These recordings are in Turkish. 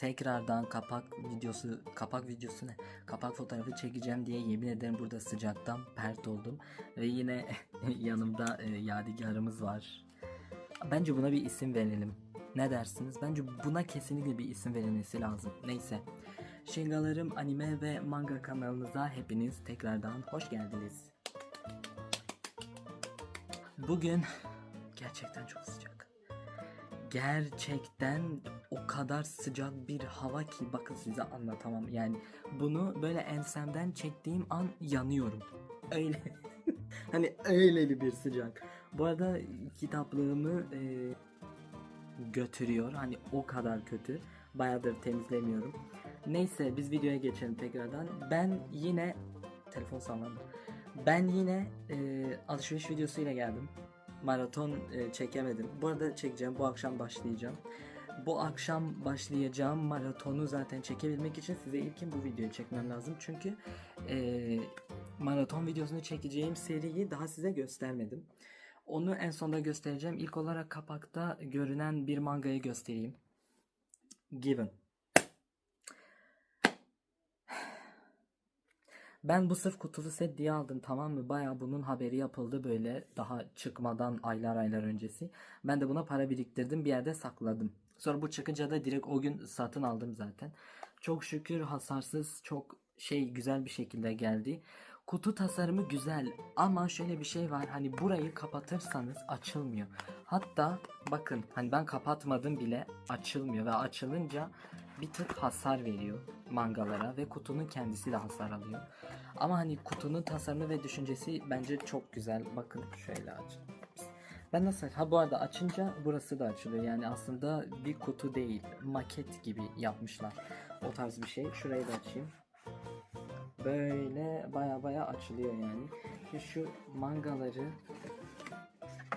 tekrardan kapak videosu kapak videosu ne kapak fotoğrafı çekeceğim diye yemin ederim burada sıcaktan pert oldum ve yine yanımda e, yadigarımız var. Bence buna bir isim verelim. Ne dersiniz? Bence buna kesinlikle bir isim verilmesi lazım. Neyse. Şingalarım anime ve manga kanalınıza hepiniz tekrardan hoş geldiniz. Bugün gerçekten çok sıcak. Gerçekten o kadar sıcak bir hava ki bakın size anlatamam. Yani bunu böyle ensemden çektiğim an yanıyorum. Öyle. hani öyleli bir sıcak. Bu arada kitaplığımı e, götürüyor. Hani o kadar kötü. Bayağıdır temizlemiyorum. Neyse biz videoya geçelim tekrardan. Ben yine telefon sallandı. Ben yine e, alışveriş videosuyla geldim. Maraton e, çekemedim. Bu arada çekeceğim. Bu akşam başlayacağım. Bu akşam başlayacağım maratonu zaten çekebilmek için size ilkin bu videoyu çekmem lazım. Çünkü e, maraton videosunu çekeceğim seriyi daha size göstermedim. Onu en sonda göstereceğim. İlk olarak kapakta görünen bir mangayı göstereyim. Given. Ben bu sırf kutulu set diye aldım tamam mı? Baya bunun haberi yapıldı böyle daha çıkmadan aylar aylar öncesi. Ben de buna para biriktirdim bir yerde sakladım. Sonra bu çıkınca da direkt o gün satın aldım zaten. Çok şükür hasarsız çok şey güzel bir şekilde geldi. Kutu tasarımı güzel ama şöyle bir şey var hani burayı kapatırsanız açılmıyor. Hatta bakın hani ben kapatmadım bile açılmıyor ve açılınca bir tık hasar veriyor mangalara ve kutunun kendisi de hasar alıyor. Ama hani kutunun tasarımı ve düşüncesi bence çok güzel. Bakın şöyle aç. Ben nasıl Ha bu arada açınca burası da açılıyor. Yani aslında bir kutu değil, maket gibi yapmışlar. O tarz bir şey. Şurayı da açayım. Böyle baya baya açılıyor yani. Şimdi şu mangaları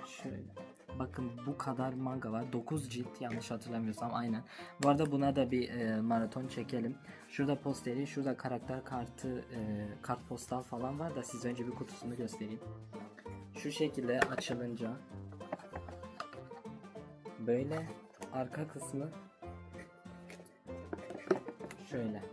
şöyle Bakın bu kadar manga var. 9 cilt yanlış hatırlamıyorsam aynen. Bu arada buna da bir e, maraton çekelim. Şurada posteri, şurada karakter kartı, e, kart postal falan var da size önce bir kutusunu göstereyim. Şu şekilde açılınca böyle arka kısmı şöyle.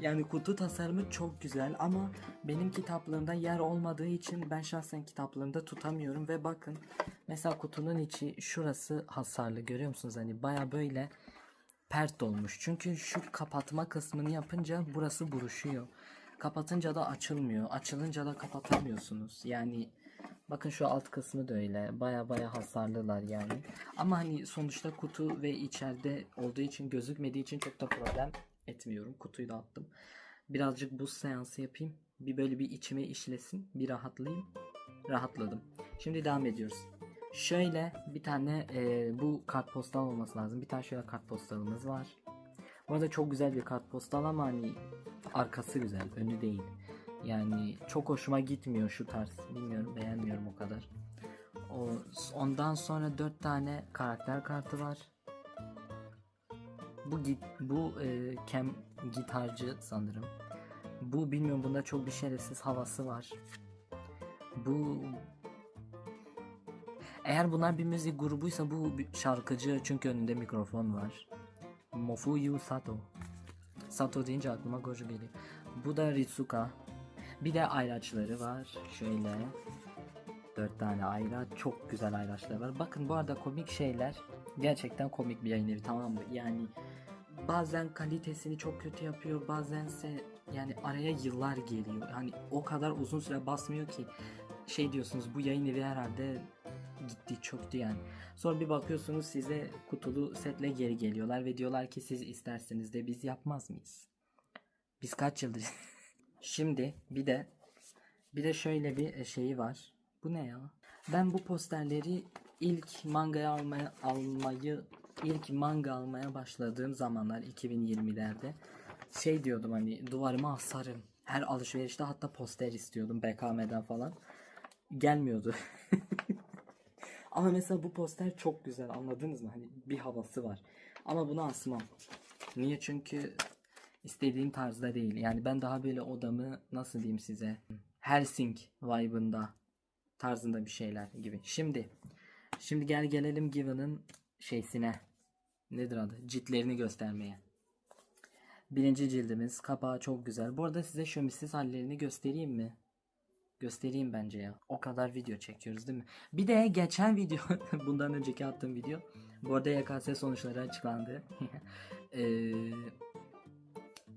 Yani kutu tasarımı çok güzel ama benim kitaplığımda yer olmadığı için ben şahsen kitaplığımda tutamıyorum ve bakın mesela kutunun içi şurası hasarlı görüyor musunuz hani baya böyle pert olmuş. Çünkü şu kapatma kısmını yapınca burası buruşuyor. Kapatınca da açılmıyor. Açılınca da kapatamıyorsunuz. Yani bakın şu alt kısmı da öyle. Baya baya hasarlılar yani. Ama hani sonuçta kutu ve içeride olduğu için gözükmediği için çok da problem etmiyorum. Kutuyu da attım. Birazcık buz seansı yapayım. Bir böyle bir içime işlesin. Bir rahatlayayım. Rahatladım. Şimdi devam ediyoruz. Şöyle bir tane e, bu kartpostal olması lazım. Bir tane şöyle kartpostalımız var. Bu arada çok güzel bir kartpostal ama hani arkası güzel, önü değil. Yani çok hoşuma gitmiyor şu tarz. Bilmiyorum, beğenmiyorum o kadar. O, ondan sonra 4 tane karakter kartı var. Bu git bu e, kem gitarcı sanırım. Bu bilmiyorum bunda çok bir şerefsiz havası var. Bu eğer bunlar bir müzik grubuysa bu şarkıcı çünkü önünde mikrofon var. Mofuyu Sato. Sato deyince aklıma Gojo geliyor. Bu da Ritsuka. Bir de ayraçları var. Şöyle. Dört tane ayraç. Çok güzel ayraçlar var. Bakın bu arada komik şeyler gerçekten komik bir yayın evi tamam mı? Yani bazen kalitesini çok kötü yapıyor bazense yani araya yıllar geliyor. Yani o kadar uzun süre basmıyor ki şey diyorsunuz bu yayın evi herhalde gitti çöktü yani. Sonra bir bakıyorsunuz size kutulu setle geri geliyorlar ve diyorlar ki siz isterseniz de biz yapmaz mıyız? Biz kaç yıldır? Şimdi bir de bir de şöyle bir şeyi var. Bu ne ya? Ben bu posterleri ilk mangaya almayı ilk manga almaya başladığım zamanlar 2020'lerde şey diyordum hani duvarıma asarım. Her alışverişte hatta poster istiyordum BKM'den falan. Gelmiyordu. Ama mesela bu poster çok güzel anladınız mı? Hani bir havası var. Ama bunu asmam. Niye? Çünkü istediğim tarzda değil. Yani ben daha böyle odamı nasıl diyeyim size? Helsing vibe'ında tarzında bir şeyler gibi. Şimdi şimdi gel gelelim Given'ın şeysine. Nedir adı? Ciltlerini göstermeye. Birinci cildimiz. Kapağı çok güzel. Bu arada size şömisiz hallerini göstereyim mi? Göstereyim bence ya. O kadar video çekiyoruz değil mi? Bir de geçen video, bundan önceki attığım video. Bu arada YKS sonuçları açıklandı. Ee,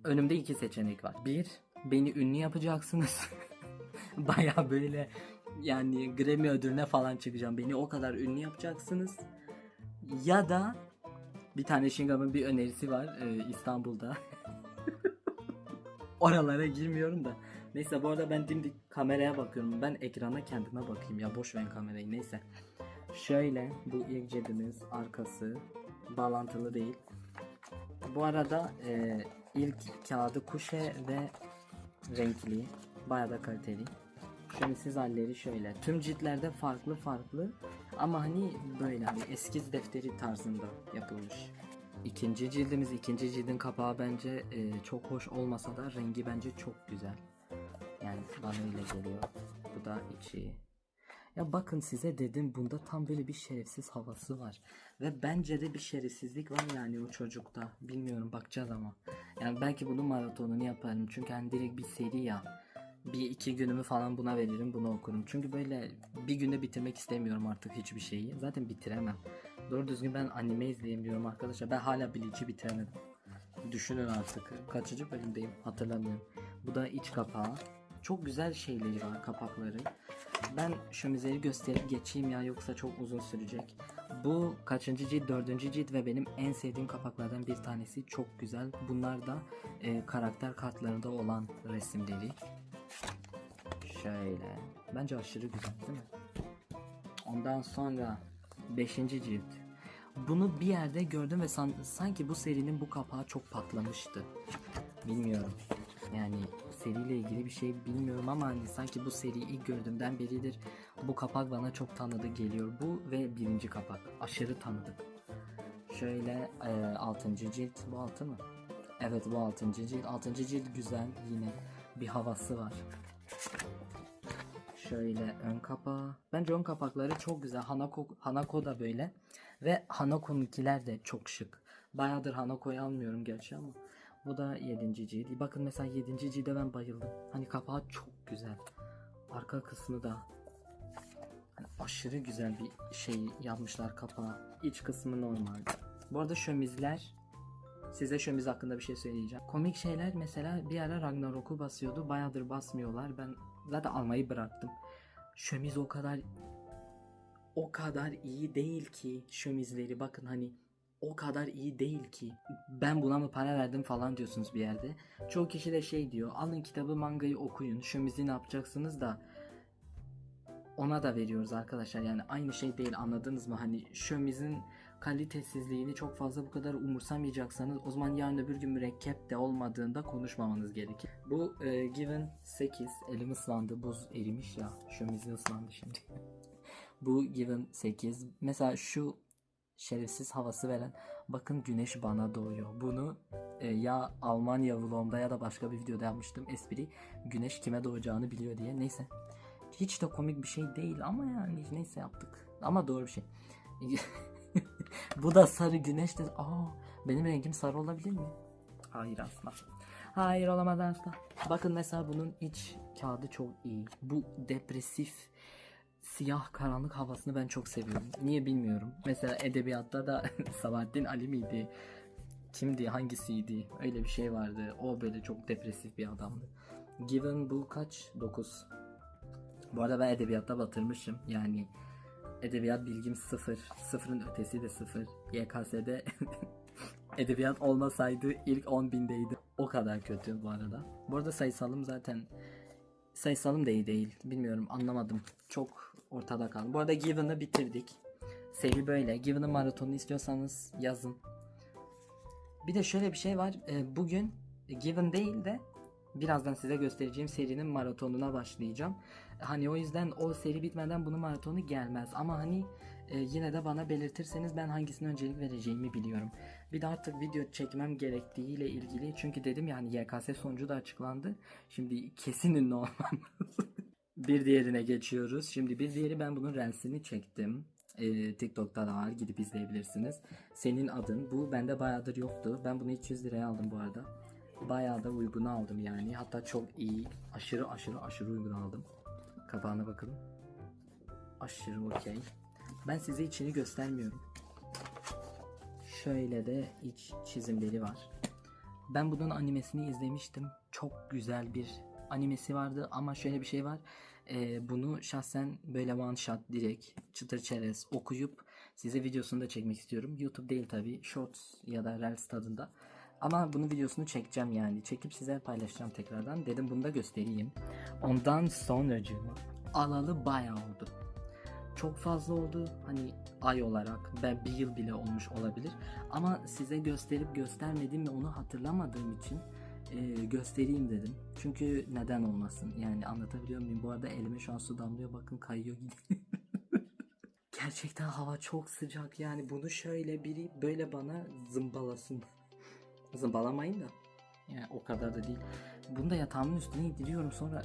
önümde iki seçenek var. Bir, beni ünlü yapacaksınız. Baya böyle yani Grammy ödülüne falan çıkacağım. Beni o kadar ünlü yapacaksınız. Ya da bir tane Şingam'ın bir önerisi var ee, İstanbul'da. Oralara girmiyorum da. Neyse bu arada ben dimdik kameraya bakıyorum. Ben ekrana kendime bakayım ya boş ver kamerayı neyse. Şöyle bu ilk cebimiz arkası bağlantılı değil. Bu arada e, ilk kağıdı kuşe ve renkli. Bayağı da kaliteli. Şömisiz halleri şöyle. Tüm ciltlerde farklı farklı ama hani böyle hani eskiz defteri tarzında yapılmış. İkinci cildimiz, ikinci cildin kapağı bence e, çok hoş olmasa da rengi bence çok güzel. Yani bana öyle geliyor. Bu da içi. Ya bakın size dedim bunda tam böyle bir şerefsiz havası var. Ve bence de bir şerefsizlik var yani o çocukta. Bilmiyorum bakacağız ama. Yani belki bunun maratonunu yaparım. Çünkü hani direkt bir seri ya. Bir iki günümü falan buna veririm bunu okurum. Çünkü böyle bir günde bitirmek istemiyorum artık hiçbir şeyi. Zaten bitiremem. Doğru düzgün ben anime izleyemiyorum arkadaşlar. Ben hala Bleach'i bitiremedim. Düşünün artık. Kaçıncı bölümdeyim hatırlamıyorum. Bu da iç kapağı. Çok güzel şeyleri var kapakları. Ben şömizeyi gösterip geçeyim ya yoksa çok uzun sürecek. Bu kaçıncı cilt? Dördüncü cilt ve benim en sevdiğim kapaklardan bir tanesi. Çok güzel. Bunlar da e, karakter kartlarında olan resimleri. Şöyle. Bence aşırı güzel değil mi? Ondan sonra 5. cilt. Bunu bir yerde gördüm ve san- sanki bu serinin bu kapağı çok patlamıştı. Bilmiyorum. Yani seriyle ilgili bir şey bilmiyorum ama hani sanki bu seriyi ilk gördüğümden beridir bu kapak bana çok tanıdık geliyor. Bu ve birinci kapak. Aşırı tanıdık. Şöyle e, 6. cilt. Bu 6 mı? Evet bu 6. cilt. 6. cilt güzel yine bir havası var. Şöyle ön kapağı. Bence ön kapakları çok güzel. Hanako, Hanako da böyle. Ve Hanako'nunkiler de çok şık. Bayağıdır Hanako'yu almıyorum gerçi ama. Bu da 7. cilt. Bakın mesela 7. cilde ben bayıldım. Hani kapağı çok güzel. Arka kısmı da hani aşırı güzel bir şey yapmışlar kapağı. İç kısmı normal. Bu arada şömizler Size şömiz hakkında bir şey söyleyeceğim. Komik şeyler mesela bir ara Ragnarok'u basıyordu. Bayağıdır basmıyorlar. Ben zaten almayı bıraktım. Şömiz o kadar o kadar iyi değil ki şömizleri bakın hani o kadar iyi değil ki. Ben buna mı para verdim falan diyorsunuz bir yerde. Çoğu kişi de şey diyor. Alın kitabı mangayı okuyun. Şömizi ne yapacaksınız da ona da veriyoruz arkadaşlar. Yani aynı şey değil anladınız mı? Hani şömizin kalitesizliğini çok fazla bu kadar umursamayacaksanız o zaman yarın öbür gün mürekkep de olmadığında konuşmamanız gerekir. Bu e, Given 8 elim ıslandı buz erimiş ya şömizin ıslandı şimdi. Bu Given 8 mesela şu şerefsiz havası veren bakın güneş bana doğuyor. Bunu e, ya Almanya vlogumda ya da başka bir videoda yapmıştım espri güneş kime doğacağını biliyor diye neyse. Hiç de komik bir şey değil ama yani neyse yaptık. Ama doğru bir şey. Bu da sarı güneş de aa benim rengim sarı olabilir mi? Hayır asla. Hayır olamaz asla. Bakın mesela bunun iç kağıdı çok iyi. Bu depresif siyah karanlık havasını ben çok seviyorum. Niye bilmiyorum. Mesela edebiyatta da Sabahattin Ali miydi? Kimdi? Hangisiydi? Öyle bir şey vardı. O böyle çok depresif bir adamdı. Given bu kaç? 9. Bu arada ben edebiyatta batırmışım. Yani edebiyat bilgim sıfır. Sıfırın ötesi de sıfır. YKS'de edebiyat olmasaydı ilk 10 bindeydi. O kadar kötü bu arada. Bu arada sayısalım zaten sayısalım da iyi değil. Bilmiyorum anlamadım. Çok ortada kaldı. Bu arada Given'ı bitirdik. Seri böyle. Given'ın maratonunu istiyorsanız yazın. Bir de şöyle bir şey var. Ee, bugün Given değil de birazdan size göstereceğim serinin maratonuna başlayacağım. Hani o yüzden o seri bitmeden bunun maratonu gelmez. Ama hani e, yine de bana belirtirseniz ben hangisine öncelik vereceğimi biliyorum. Bir de artık video çekmem gerektiğiyle ilgili çünkü dedim yani YKS sonucu da açıklandı. Şimdi kesin ünlü olmam lazım. bir diğerine geçiyoruz. Şimdi bir diğeri ben bunun relsini çektim. Ee, TikTok'ta da var. Gidip izleyebilirsiniz. Senin adın. Bu bende bayağıdır yoktu. Ben bunu 300 liraya aldım bu arada. Bayağı da uygun aldım yani. Hatta çok iyi. Aşırı aşırı aşırı uygun aldım. Kapağına bakalım. Aşırı okey. Ben size içini göstermiyorum. Şöyle de iç çizimleri var. Ben bunun animesini izlemiştim. Çok güzel bir animesi vardı ama şöyle bir şey var. Ee, bunu şahsen böyle one shot direkt çıtır çerez okuyup size videosunu da çekmek istiyorum. YouTube değil tabi Shorts ya da Reels tadında. Ama bunun videosunu çekeceğim yani. Çekip size paylaşacağım tekrardan. Dedim bunu da göstereyim. Ondan sonracığıma alalı bayağı oldu. Çok fazla oldu. Hani ay olarak ben bir yıl bile olmuş olabilir. Ama size gösterip göstermedim ve onu hatırlamadığım için e, göstereyim dedim. Çünkü neden olmasın? Yani anlatabiliyor muyum? Bu arada elime şu an su damlıyor. Bakın kayıyor gibi. Gerçekten hava çok sıcak. Yani bunu şöyle biri böyle bana zımbalasın. Zımbalamayın da. Yani o kadar da değil. Bunu da yatağımın üstüne indiriyorum sonra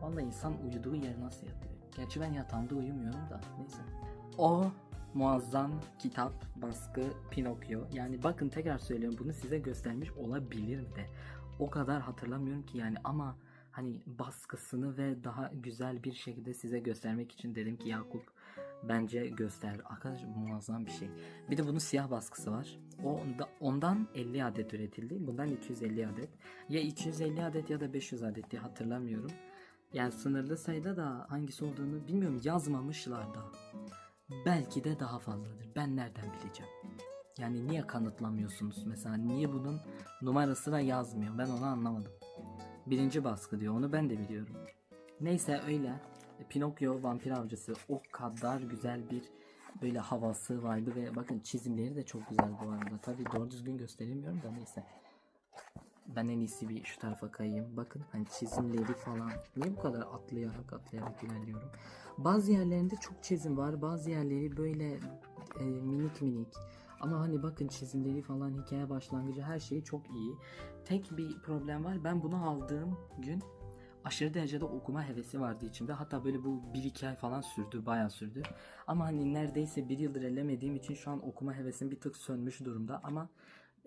Vallahi insan uyuduğu yer nasıl yatıyor? Gerçi ben yatağımda uyumuyorum da neyse. O muazzam kitap, baskı, Pinokyo. Yani bakın tekrar söylüyorum bunu size göstermiş olabilirim de. O kadar hatırlamıyorum ki yani ama hani baskısını ve daha güzel bir şekilde size göstermek için dedim ki Yakup bence göster. Arkadaş muazzam bir şey. Bir de bunun siyah baskısı var. O onda, ondan 50 adet üretildi. Bundan 250 adet. Ya 250 adet ya da 500 adet diye hatırlamıyorum. Yani sınırlı sayıda da hangisi olduğunu bilmiyorum yazmamışlar da. Belki de daha fazladır. Ben nereden bileceğim? Yani niye kanıtlamıyorsunuz mesela? Niye bunun numarası da yazmıyor? Ben onu anlamadım. Birinci baskı diyor. Onu ben de biliyorum. Neyse öyle. E, Pinokyo vampir avcısı o kadar güzel bir böyle havası vardı ve bakın çizimleri de çok güzel bu arada. Tabii doğru düzgün gösteremiyorum da neyse. Ben en iyisi bir şu tarafa kayayım. Bakın hani çizimleri falan. Niye bu kadar atlayarak atlayarak ilerliyorum? Bazı yerlerinde çok çizim var. Bazı yerleri böyle e, minik minik. Ama hani bakın çizimleri falan hikaye başlangıcı her şeyi çok iyi. Tek bir problem var. Ben bunu aldığım gün aşırı derecede okuma hevesi vardı içimde. Hatta böyle bu bir iki ay falan sürdü. Bayağı sürdü. Ama hani neredeyse bir yıldır ellemediğim için şu an okuma hevesim bir tık sönmüş durumda. Ama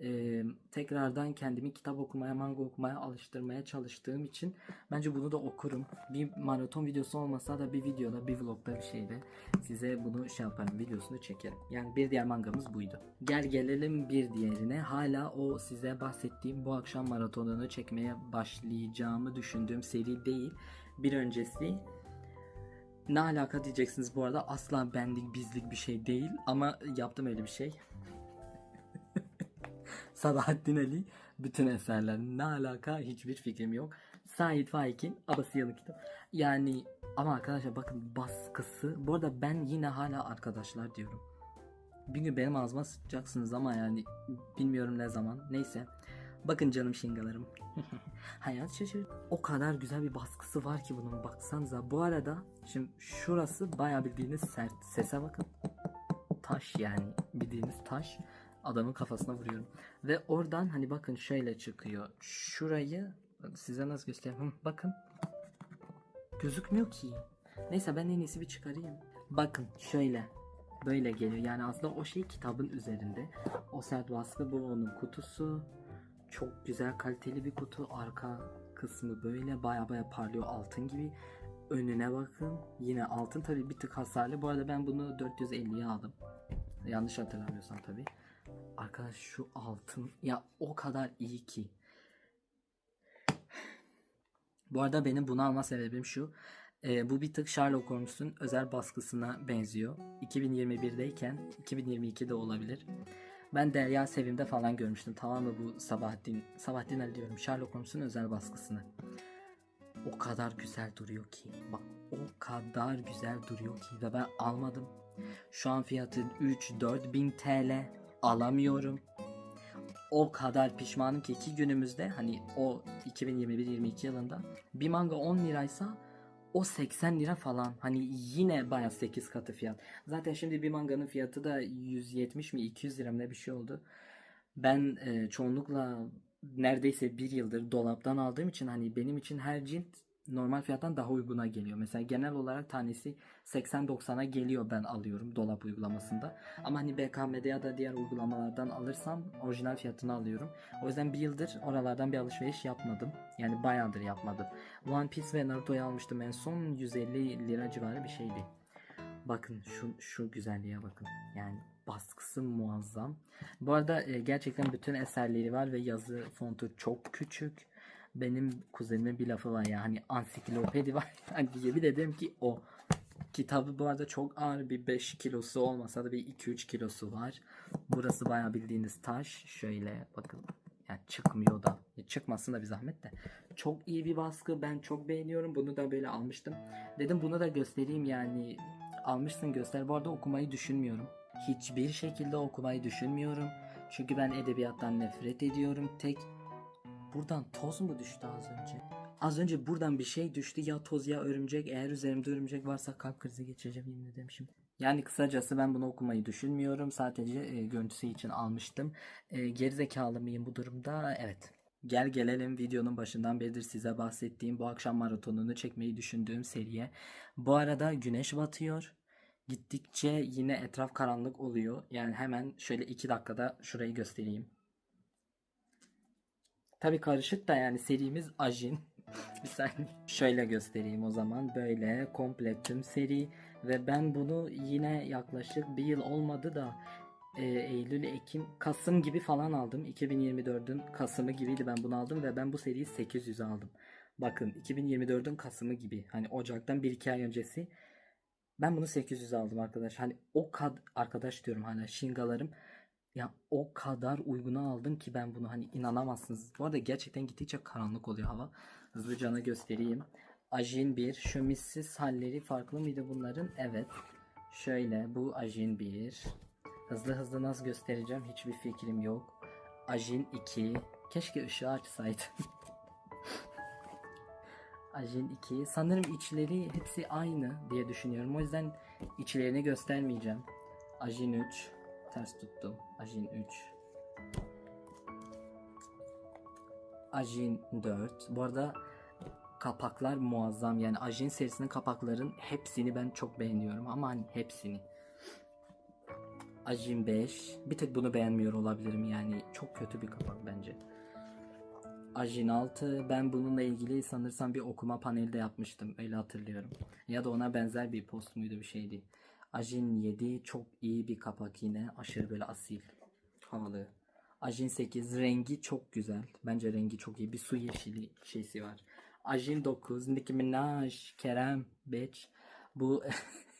e, tekrardan kendimi kitap okumaya, manga okumaya alıştırmaya çalıştığım için bence bunu da okurum. Bir maraton videosu olmasa da bir videoda, bir vlogda bir şeyde size bunu şey yaparım, videosunu çekerim. Yani bir diğer mangamız buydu. Gel gelelim bir diğerine. Hala o size bahsettiğim bu akşam maratonunu çekmeye başlayacağımı düşündüğüm seri değil. Bir öncesi ne alaka diyeceksiniz bu arada asla benlik bizlik bir şey değil ama yaptım öyle bir şey. Sabahattin Ali bütün eserler ne alaka hiçbir fikrim yok. Sait Faik'in Abasıyalı kitap. Yani ama arkadaşlar bakın baskısı. Bu arada ben yine hala arkadaşlar diyorum. Bir gün benim ağzıma sıçacaksınız ama yani bilmiyorum ne zaman. Neyse. Bakın canım şingalarım. Hayat şaşır. O kadar güzel bir baskısı var ki bunun baksanıza. Bu arada şimdi şurası bayağı bildiğiniz sert. Sese bakın. Taş yani bildiğiniz taş adamın kafasına vuruyorum. Ve oradan hani bakın şöyle çıkıyor. Şurayı size nasıl göstereyim? Bakın. Gözükmüyor ki. Neyse ben en iyisi bir çıkarayım. Bakın şöyle. Böyle geliyor. Yani aslında o şey kitabın üzerinde. O sert baskı bu onun kutusu. Çok güzel kaliteli bir kutu. Arka kısmı böyle baya baya parlıyor altın gibi. Önüne bakın. Yine altın tabi bir tık hasarlı. Bu arada ben bunu 450'ye aldım. Yanlış hatırlamıyorsam tabi. Arkadaş şu altın ya o kadar iyi ki. Bu arada benim bunu alma sebebim şu. Ee, bu bir tık Sherlock Holmes'un özel baskısına benziyor. 2021'deyken 2022'de olabilir. Ben Derya Sevim'de falan görmüştüm. Tamam mı bu Sabahattin, Sabahattin Ali diyorum. Sherlock Holmes'un özel baskısını. O kadar güzel duruyor ki. Bak o kadar güzel duruyor ki. Ve ben almadım. Şu an fiyatı 3-4 bin TL alamıyorum. O kadar pişmanım ki iki günümüzde hani o 2021-22 yılında bir manga 10 liraysa o 80 lira falan. Hani yine baya 8 katı fiyat. Zaten şimdi bir manganın fiyatı da 170 mi 200 lira mı ne bir şey oldu. Ben e, çoğunlukla neredeyse bir yıldır dolaptan aldığım için hani benim için her cilt normal fiyattan daha uyguna geliyor. Mesela genel olarak tanesi 80-90'a geliyor ben alıyorum dolap uygulamasında. Ama hani BKM'de ya da diğer uygulamalardan alırsam orijinal fiyatını alıyorum. O yüzden bir yıldır oralardan bir alışveriş yapmadım. Yani bayağıdır yapmadım. One Piece ve Naruto'yu almıştım en son 150 lira civarı bir şeydi. Bakın şu şu güzelliğe bakın. Yani baskısı muazzam. Bu arada e, gerçekten bütün eserleri var ve yazı fontu çok küçük. Benim kuzenimin bir lafı var ya hani ansiklopedi var. Hani yemin ederim ki o. Kitabı bu arada çok ağır bir 5 kilosu olmasa da bir 2-3 kilosu var. Burası bayağı bildiğiniz taş. Şöyle bakın. Yani çıkmıyor da. Çıkmasın da bir zahmet de. Çok iyi bir baskı. Ben çok beğeniyorum. Bunu da böyle almıştım. Dedim bunu da göstereyim yani. Almışsın göster. Bu arada okumayı düşünmüyorum. Hiçbir şekilde okumayı düşünmüyorum. Çünkü ben edebiyattan nefret ediyorum. Tek buradan toz mu düştü az önce? Az önce buradan bir şey düştü. Ya toz ya örümcek. Eğer üzerimde örümcek varsa kalp krizi geçireceğim yemin ederim şimdi. Yani kısacası ben bunu okumayı düşünmüyorum. Sadece e, görüntüsü için almıştım. E, gerizekalı mıyım bu durumda? Evet. Gel gelelim videonun başından beridir size bahsettiğim bu akşam maratonunu çekmeyi düşündüğüm seriye. Bu arada güneş batıyor. Gittikçe yine etraf karanlık oluyor. Yani hemen şöyle iki dakikada şurayı göstereyim. Tabii karışık da yani serimiz Ajin. bir saniye. Şöyle göstereyim o zaman. Böyle komple tüm seri ve ben bunu yine yaklaşık bir yıl olmadı da e, Eylül, Ekim, Kasım gibi falan aldım. 2024'ün Kasım'ı gibiydi ben bunu aldım ve ben bu seriyi 800'e aldım. Bakın 2024'ün Kasım'ı gibi. Hani Ocak'tan 1-2 ay öncesi. Ben bunu 800 aldım arkadaş. Hani o kad arkadaş diyorum hala şingalarım. Ya o kadar uyguna aldım ki ben bunu hani inanamazsınız. Bu arada gerçekten gittikçe karanlık oluyor hava. Hızlıca ana göstereyim. Ajin 1. Şu missiz halleri farklı mıydı bunların? Evet. Şöyle bu Ajin 1. Hızlı hızlı nasıl göstereceğim hiçbir fikrim yok. Ajin 2. Keşke ışığı açsaydım. Ajin 2. Sanırım içleri hepsi aynı diye düşünüyorum. O yüzden içlerini göstermeyeceğim. Ajin 3. Ters tuttum. Ajin 3. Ajin 4. Bu arada kapaklar muazzam. Yani Ajin serisinin kapakların hepsini ben çok beğeniyorum. Ama hani hepsini. Ajin 5. Bir tek bunu beğenmiyor olabilirim yani. Çok kötü bir kapak bence. Ajin 6. Ben bununla ilgili sanırsam bir okuma paneli de yapmıştım. Öyle hatırlıyorum. Ya da ona benzer bir post muydu bir şeydi. Ajin 7. Çok iyi bir kapak yine. Aşırı böyle asil. Havalı. Ajin 8. Rengi çok güzel. Bence rengi çok iyi. Bir su yeşili şeysi var. Ajin 9. Nicki Minaj. Kerem. Bitch. Bu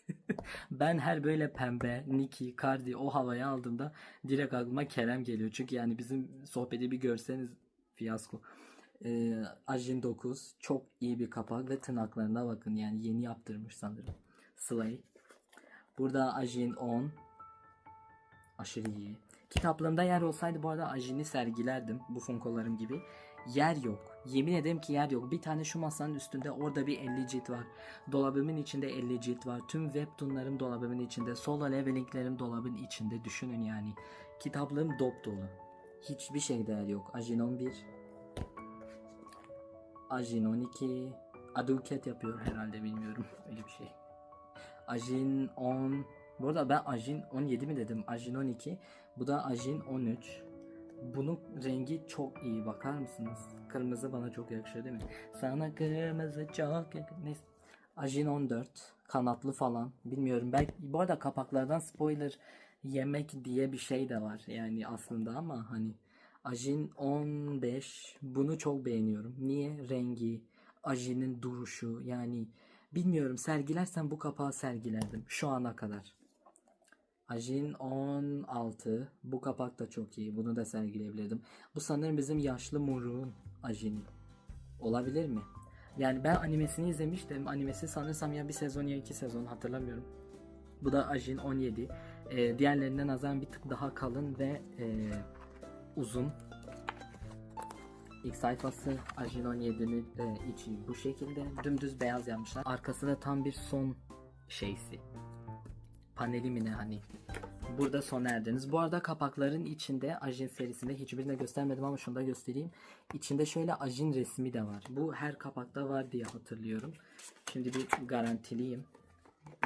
ben her böyle pembe, Nicki, Cardi o havayı aldığımda direkt aklıma Kerem geliyor. Çünkü yani bizim sohbeti bir görseniz fiyasko. Ee, Ajin 9 çok iyi bir kapak ve tırnaklarına bakın yani yeni yaptırmış sanırım. Slay. Burada Ajin 10 aşırı iyi. Kitaplığımda yer olsaydı bu arada Ajin'i sergilerdim bu funkolarım gibi. Yer yok. Yemin ederim ki yer yok. Bir tane şu masanın üstünde orada bir 50 cilt var. Dolabımın içinde 50 cilt var. Tüm webtoonlarım dolabımın içinde. Solo levelinglerim dolabın içinde. Düşünün yani. Kitaplığım dop dolu. Hiçbir şeyde yer yok. Ajin 11. Ajin 12. Aduket yapıyor herhalde bilmiyorum. Öyle bir şey. Ajin 10. Bu arada ben Ajin 17 mi dedim? Ajin 12. Bu da Ajin 13. Bunun rengi çok iyi bakar mısınız? Kırmızı bana çok yakışıyor değil mi? Sana kırmızı çok yakın. Neyse. Ajin 14. Kanatlı falan. Bilmiyorum. Belki bu arada kapaklardan spoiler yemek diye bir şey de var. Yani aslında ama hani Ajin 15. Bunu çok beğeniyorum. Niye? Rengi, Ajin'in duruşu yani bilmiyorum sergilersen bu kapağı sergilerdim şu ana kadar. Ajin 16. Bu kapak da çok iyi. Bunu da sergileyebilirdim. Bu sanırım bizim yaşlı Muru'nun Ajin'i. Olabilir mi? Yani ben animesini izlemiştim. Animesi sanırsam ya bir sezon ya iki sezon hatırlamıyorum. Bu da Ajin 17. Ee, diğerlerinden nazaran bir tık daha kalın ve e, uzun. İlk sayfası Ajin 17'nin e, içi bu şekilde. Dümdüz beyaz yapmışlar. Arkası da tam bir son şeysi paneli mi ne hani burada sona erdiniz. Bu arada kapakların içinde Ajin serisinde hiçbirine göstermedim ama şunu da göstereyim. İçinde şöyle Ajin resmi de var. Bu her kapakta var diye hatırlıyorum. Şimdi bir garantiliyim.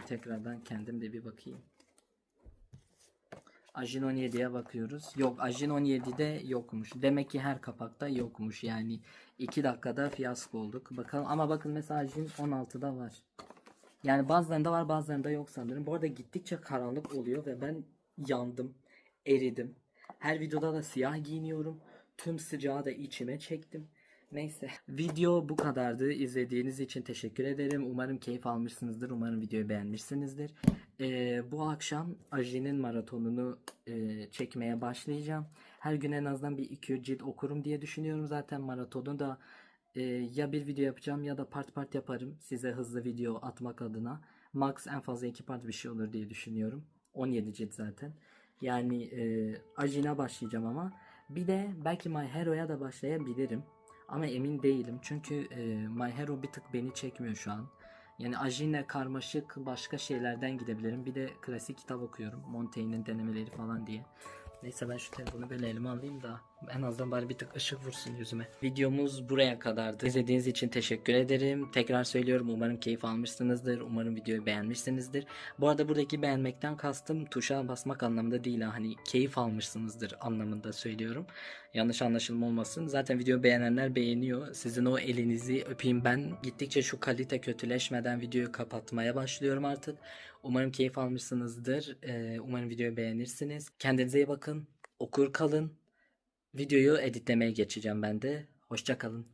Tekrardan kendim de bir bakayım. Ajin 17'ye bakıyoruz. Yok Ajin 17'de yokmuş. Demek ki her kapakta yokmuş. Yani 2 dakikada fiyasko olduk. Bakalım ama bakın mesela Ajin 16'da var. Yani bazılarında var bazılarında yok sanırım. Bu arada gittikçe karanlık oluyor ve ben yandım. Eridim. Her videoda da siyah giyiniyorum. Tüm sıcağı da içime çektim. Neyse. Video bu kadardı. İzlediğiniz için teşekkür ederim. Umarım keyif almışsınızdır. Umarım videoyu beğenmişsinizdir. Ee, bu akşam Aji'nin maratonunu e, çekmeye başlayacağım. Her gün en azından bir iki cilt okurum diye düşünüyorum. Zaten maratonu da e, ya bir video yapacağım ya da part part yaparım. Size hızlı video atmak adına. Max en fazla iki part bir şey olur diye düşünüyorum. 17 cilt zaten. Yani e, Ajin'e başlayacağım ama. Bir de belki My Hero'ya da başlayabilirim. Ama emin değilim. Çünkü e, My Hero bir tık beni çekmiyor şu an. Yani Ajin'le karmaşık başka şeylerden gidebilirim. Bir de klasik kitap okuyorum. Montaigne'in denemeleri falan diye. Neyse ben şu telefonu böyle elime alayım da en azından bari bir tık ışık vursun yüzüme. Videomuz buraya kadardı. İzlediğiniz için teşekkür ederim. Tekrar söylüyorum umarım keyif almışsınızdır. Umarım videoyu beğenmişsinizdir. Bu arada buradaki beğenmekten kastım tuşa basmak anlamında değil. ha. Hani keyif almışsınızdır anlamında söylüyorum. Yanlış anlaşılma olmasın. Zaten video beğenenler beğeniyor. Sizin o elinizi öpeyim ben. Gittikçe şu kalite kötüleşmeden videoyu kapatmaya başlıyorum artık. Umarım keyif almışsınızdır. Ee, umarım videoyu beğenirsiniz. Kendinize iyi bakın. Okur kalın. Videoyu editlemeye geçeceğim ben de. Hoşça kalın.